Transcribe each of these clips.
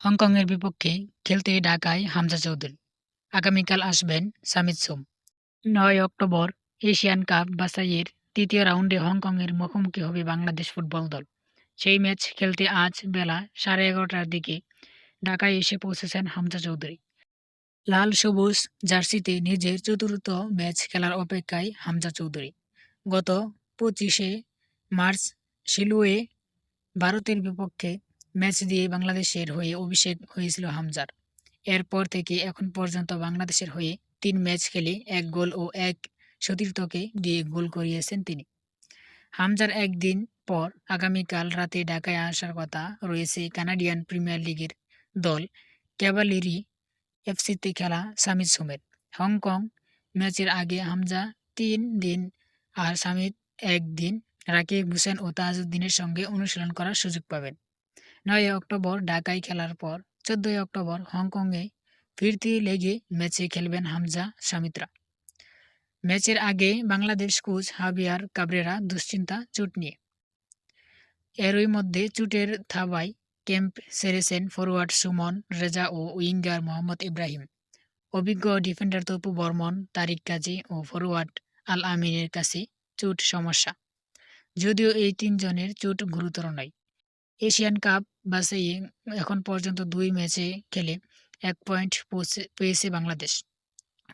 হংকংয়ের বিপক্ষে খেলতে ঢাকায় হামজা চৌধুরী। আগামীকাল আসবেন সামিত সোম। নয় অক্টোবর এশিয়ান কাপ বাছাইয়ের তৃতীয় রাউন্ডে হংকংয়ের মুখোমুখি হবে বাংলাদেশ ফুটবল দল। সেই ম্যাচ খেলতে আজ বেলা সাড়ে এগারোটার দিকে ঢাকায় এসে পৌঁছেছেন হামজা চৌধুরী। লাল সবুজ জার্সিতে নিজের চতুর্থ ম্যাচ খেলার অপেক্ষায় হামজা চৌধুরী। গত পঁচিশে মার্চ সিলুয়ে ভারতের বিপক্ষে ম্যাচ দিয়ে বাংলাদেশের হয়ে অভিষেক হয়েছিল হামজার। এরপর থেকে এখন পর্যন্ত বাংলাদেশের হয়ে তিন ম্যাচ খেলে এক গোল ও এক সতীর্থকে দিয়ে গোল করিয়েছেন তিনি। হামজার একদিন পর আগামীকাল রাতে ঢাকায় আসার কথা রয়েছে কানাডিয়ান প্রিমিয়ার লিগের দল ক্যাভালেরি এফসিতে খেলা সামিত সোমের। হংকং ম্যাচের আগে হামজা তিন দিন আর সামিত একদিন রাকিব হোসেন ও তাজউদ্দিনের সঙ্গে অনুশীলন করার সুযোগ পাবেন। নয় অক্টোবর ঢাকায় খেলার পর, চোদ্দই অক্টোবর হংকংয়ে ফিরতি লেগে ম্যাচে খেলবেন হামজা সামিত্রা। ম্যাচের আগে বাংলাদেশ কোচ হাবিয়ার কাবরেরা দুশ্চিন্তা, চুট নিয়ে। এরই মধ্যে চুটের থাবায় ক্যাম্প সেরেছেন ফরোয়ার্ড সুমন রেজা ও উইঙ্গার মোহাম্মদ ইব্রাহিম। অভিজ্ঞ ডিফেন্ডার তপু বর্মন, তারিক কাজী ও ফরোয়ার্ড আল আমিনের কাছে চুট সমস্যা। যদিও এই তিনজনের চুট গুরুতর নয়। এশিয়ান কাপ বাছাইয়ে এখন পর্যন্ত দুই ম্যাচে খেলে এক পয়েন্ট পেয়েছে বাংলাদেশ।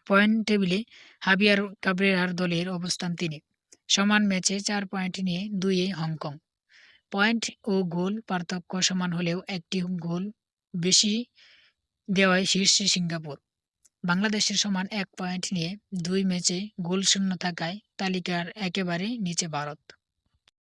পয়েন্ট টেবিলে হাবিয়ার কাবরেরার দলের অবস্থান তিনি। সমান ম্যাচে চার পয়েন্ট নিয়ে দুইয়ে হংকং। পয়েন্ট ও গোল পার্থক্য সমান হলেও একটি গোল বেশি দেওয়ায় শীর্ষে সিঙ্গাপুর। বাংলাদেশের সমান এক পয়েন্ট নিয়ে দুই ম্যাচে গোল শূন্য থাকায় তালিকার একেবারে নিচে ভারত।